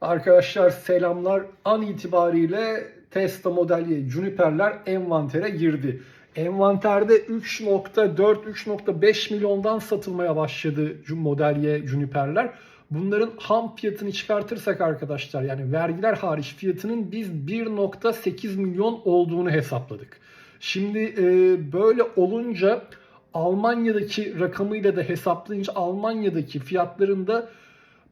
Arkadaşlar selamlar. An itibariyle Tesla Model Y Juniper'ler envantere girdi. Envanterde 3.4-3.5 milyondan satılmaya başladı Model Y Juniper'ler. Bunların ham fiyatını çıkartırsak arkadaşlar yani vergiler hariç fiyatının biz 1.8 milyon olduğunu hesapladık. Şimdi e, böyle olunca Almanya'daki rakamıyla da hesaplayınca Almanya'daki fiyatların da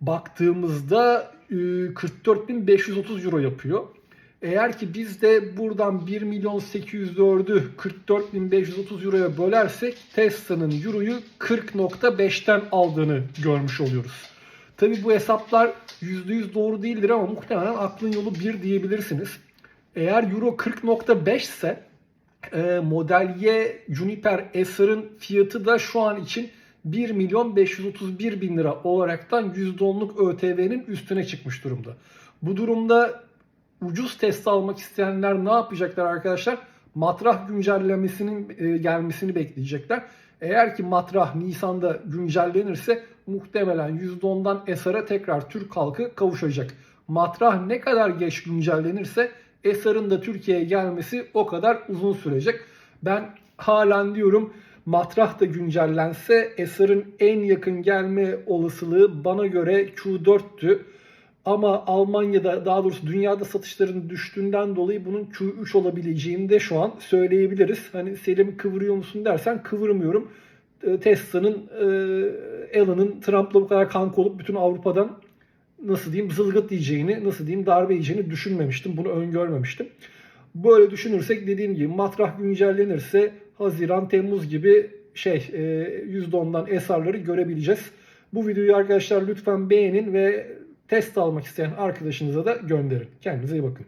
baktığımızda 44.530 euro yapıyor. Eğer ki biz de buradan 1 milyon 804'ü 44.530 euroya bölersek Tesla'nın euroyu 40.5'ten aldığını görmüş oluyoruz. Tabi bu hesaplar %100 doğru değildir ama muhtemelen aklın yolu 1 diyebilirsiniz. Eğer euro 40.5 ise e, Model Y Juniper Sr'ın fiyatı da şu an için 1 milyon 531 bin lira olaraktan %10'luk ÖTV'nin üstüne çıkmış durumda. Bu durumda ucuz test almak isteyenler ne yapacaklar arkadaşlar? Matrah güncellemesinin e, gelmesini bekleyecekler. Eğer ki matrah Nisan'da güncellenirse muhtemelen %10'dan SR'a tekrar Türk halkı kavuşacak. Matrah ne kadar geç güncellenirse SR'ın da Türkiye'ye gelmesi o kadar uzun sürecek. Ben halen diyorum matrah da güncellense SR'ın en yakın gelme olasılığı bana göre Q4'tü. Ama Almanya'da daha doğrusu dünyada satışların düştüğünden dolayı bunun Q3 olabileceğini de şu an söyleyebiliriz. Hani Selim kıvırıyor musun dersen kıvırmıyorum. E, Tesla'nın, e, Elon'ın Trump'la bu kadar kanka olup bütün Avrupa'dan nasıl diyeyim zılgıt diyeceğini, nasıl diyeyim darbe yiyeceğini düşünmemiştim. Bunu öngörmemiştim. Böyle düşünürsek dediğim gibi matrah güncellenirse Haziran, Temmuz gibi şey e, %10'dan esarları görebileceğiz. Bu videoyu arkadaşlar lütfen beğenin ve test almak isteyen arkadaşınıza da gönderin. Kendinize iyi bakın.